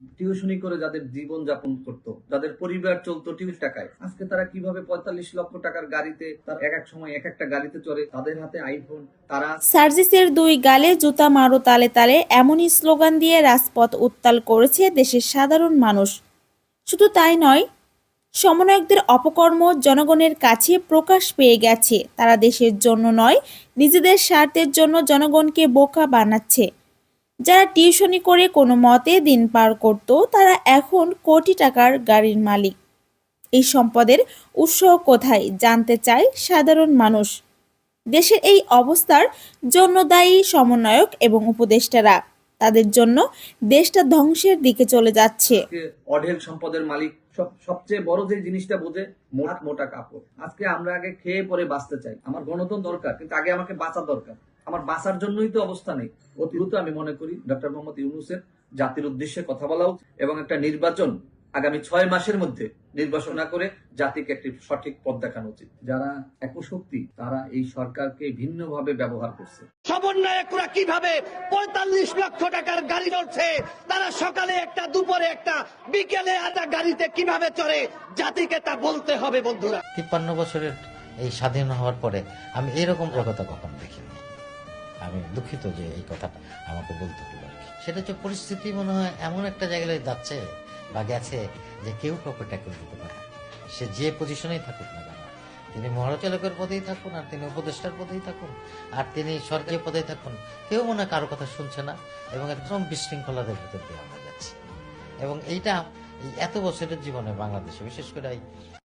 টিউশনি করে যাদের জীবন যাপন করত, যাদের পরিবার চলতো টিউশ টাকায়। আজকে তারা কীভাবে পঁয়তাল্লিশ লক্ষ টাকার গাড়িতে, তার এক এক সময় এক একটা গাড়িতে চড়ে, তাদের হাতে আইফোন তারা সার্জিসের দুই গালে জুতা মারো তালে তালে এমনই স্লোগান দিয়ে রাজপথ উত্তাল করেছে দেশের সাধারণ মানুষ। শুধু তাই নয়, সমন্বয়কদের অপকর্ম জনগণের কাছে প্রকাশ পেয়ে গেছে। তারা দেশের জন্য নয়, নিজেদের স্বার্থের জন্য জনগণকে বোকা বানাচ্ছে। যারা টিউশনি করে কোনো মতে দিন পার করত, তারা এখন কোটি টাকার গাড়ির মালিক। এই সম্পদের উৎস কোথায় জানতে চায় সাধারণ মানুষ। দেশের এই অবস্থার জন্য দায়ী সমন্বয়ক এবং উপদেষ্টারা তাদের জন্য দেশটা ধ্বংসের দিকে চলে যাচ্ছে। অঢেল সম্পদের মালিক সব, সবচেয়ে বড় যে জিনিসটা বোঝে, মোটা মোটা কাপড়। আজকে আমরা আগে খেয়ে পরে বাঁচতে চাই। আমার গণতন্ত্র দরকার, কিন্তু আগে আমাকে বাঁচা দরকার। আমার বাঁচার জন্যই তো অবস্থা নেই। অতি দ্রুত আমি মনে করি ডক্টর মোহাম্মদ ইউনুসের জাতির উদ্দেশ্যে কথা বলা উচিত এবং একটা নির্বাচন আগামী ছয় মাসের মধ্যে নির্বাচন না করে জাতিকে একটি সঠিক পথ দেখানো উচিত। যারা একশক্তি তারা এই সরকারকে ভিন্নভাবে ব্যবহার করছে। সমন্বয়করা কীভাবে পঁয়তাল্লিশ লক্ষ টাকার গাড়ি চড়ছে তারা সকালে একটা দুপুরে একটা বিকেলে একটা গাড়িতে কীভাবে চড়ে জাতিকে তা বলতে হবে বন্ধুরা। তিপ্পান্ন বছরের এই স্বাধীন হওয়ার পরে আমি এরকম জগতা কখন দেখিনি। আমি দুঃখিত যে এই কথাটা আমাকে বলতে হলো সেটা হচ্ছে পরিস্থিতি মনে হয় এমন একটা জায়গায় যাচ্ছে বা গেছে যে কেউ কাউকে ট্যাকেল দিতে পারে। সে যে পজিশনেই থাকুক না কেন, তিনি মহাচালকের পদেই থাকুন আর তিনি উপদেষ্টার পদেই থাকুন আর তিনি সরকারি পদেই থাকুন, কেউ মনে কারও কথা শুনছে না এবং একদম বিশৃঙ্খলাদের ভিতর দিয়ে আমরা যাচ্ছি এবং এইটা এত বছরের জীবনে বাংলাদেশে, বিশেষ করে